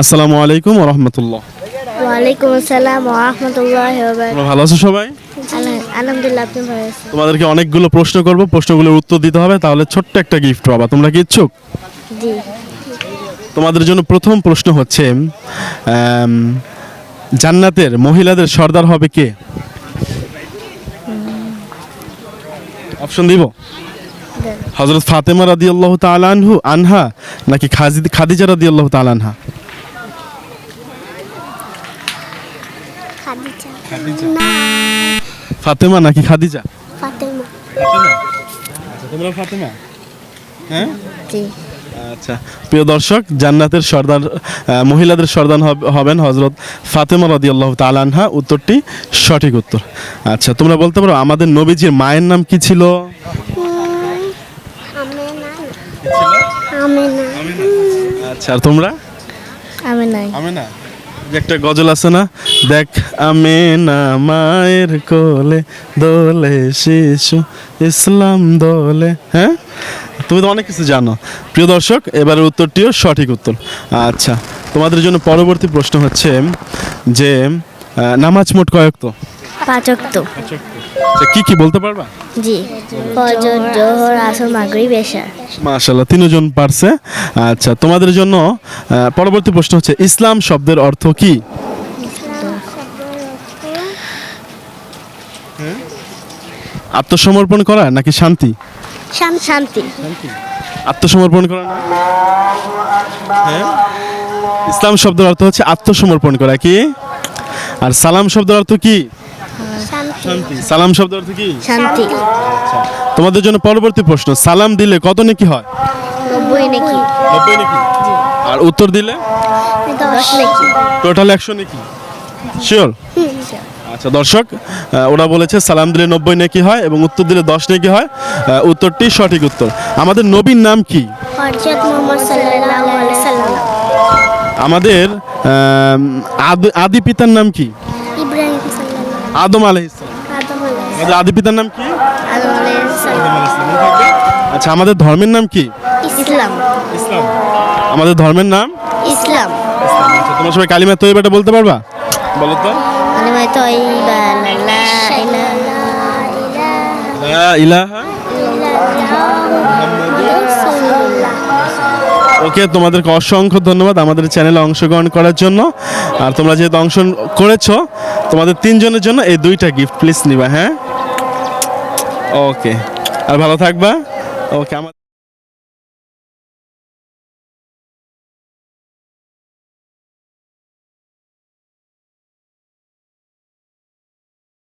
আসসালামু আলাইকুম রহমতুল্লাহ। ওয়ালাইকুম আসসালাম ওরহমতুল্লাহ তোমরা ভালো আছো সবাই? আলহামদুলিল্লাহ আপনি ভালো আছেন। তোমাদেরকে অনেকগুলো প্রশ্ন করব প্রশ্নগুলোর উত্তর দিতে হবে তাহলে ছোট্ট একটা গিফট পাবা। তোমরা কি ইচ্ছুক? জি। তোমাদের জন্য প্রথম প্রশ্ন হচ্ছে জান্নাতের মহিলাদের সর্দার হবে কে? অপশন দিব। হজরত ফাতেমা রাদি আল্লাহ আনহু আনহা নাকি খাদিজা রাদি আল্লাহ আনহা? খাদিজা। ফাতেমা নাকি খাদিজা? ফাতেমা। আচ্ছা তোমরা ফাতেমা? হ্যাঁ? জি। আচ্ছা প্রিয় দর্শক জান্নাতের সর্দার মহিলাদের সর্দার হবেন হজরত ফাতেমা রাদি আল্লাহ তালানহা উত্তরটি সঠিক উত্তর। আচ্ছা তোমরা বলতে পারো আমাদের নবীজির মায়ের নাম কি ছিল? আচ্ছা আর তোমরা? আমি নাই। আমি না যে একটা গজল আছে না? দেখ আমি না মায়ের কোলে দোলে শিশু ইসলাম দোলে। হ্যাঁ? তুমি তো অনেক কিছু জানো। প্রিয় দর্শক এবার উত্তরটিও সঠিক উত্তর। আচ্ছা তোমাদের জন্য পরবর্তী প্রশ্ন হচ্ছে যে নামাজ মোট কয়েক তো পাঁচক তো আচ্ছা, কি কি বলতে পারবা? জি ফজর জোহর আসর মাগরিব এশা মাশাল্লাহ তিনজন পারছে। আচ্ছা তোমাদের জন্য পরবর্তী প্রশ্ন হচ্ছে ইসলাম শব্দের অর্থ কি? আত্মসমর্পণ করা নাকি শান্তি? শান্তি। আত্মসমর্পণ করা হ্যাঁ ইসলাম শব্দের অর্থ হচ্ছে আত্মসমর্পণ করা কি? আর সালাম শব্দের অর্থ কি? শান্তি। সালাম শব্দের অর্থ কি? শান্তি। তোমাদের জন্য পরবর্তী প্রশ্ন সালাম দিলে কত নাকি হয়? নব্বই নাকি। নব্বই নাকি? আর উত্তর দিলে? দশ নাকি। টোটাল একশো নাকি? শিওর আচ্ছা দর্শক ওরা বলেছে সালাম দিলে নব্বই নাকি হয় এবং উত্তর দিলে দশ নাকি হয়। উত্তরটি সঠিক উত্তর। আমাদের নবীর নাম কি? হরজত মোহাম্মদ সাল্লাল্লাহু আলাইহি সাল্লাম। আমাদের আদি- পিতার নাম কি? ইব্রাহিম। আদম আলাইহিসসালাম আদি পিতার নাম কি? আচ্ছা আমাদের ধর্মের নাম কি? ইসলাম। ইসলাম। আমাদের ধর্মের নাম? ইসলাম। আচ্ছা তোমরা সবাই কালিমা তৈবাটা বলতে পারবা? বলো তো। কালিমা তয়্যিবা লা ইলাহা লা ইলাহা। ওকে তোমাদেরকে অসংখ্য ধন্যবাদ আমাদের চ্যানেলে অংশগ্রহণ করার জন্য। আর তোমরা যেহেতু অংশ করেছ তোমাদের তিনজনের জন্য এই দুইটা গিফট প্লিজ নিবা হ্যাঁ? ওকে আর ভালো থাকবা? ওকে আমার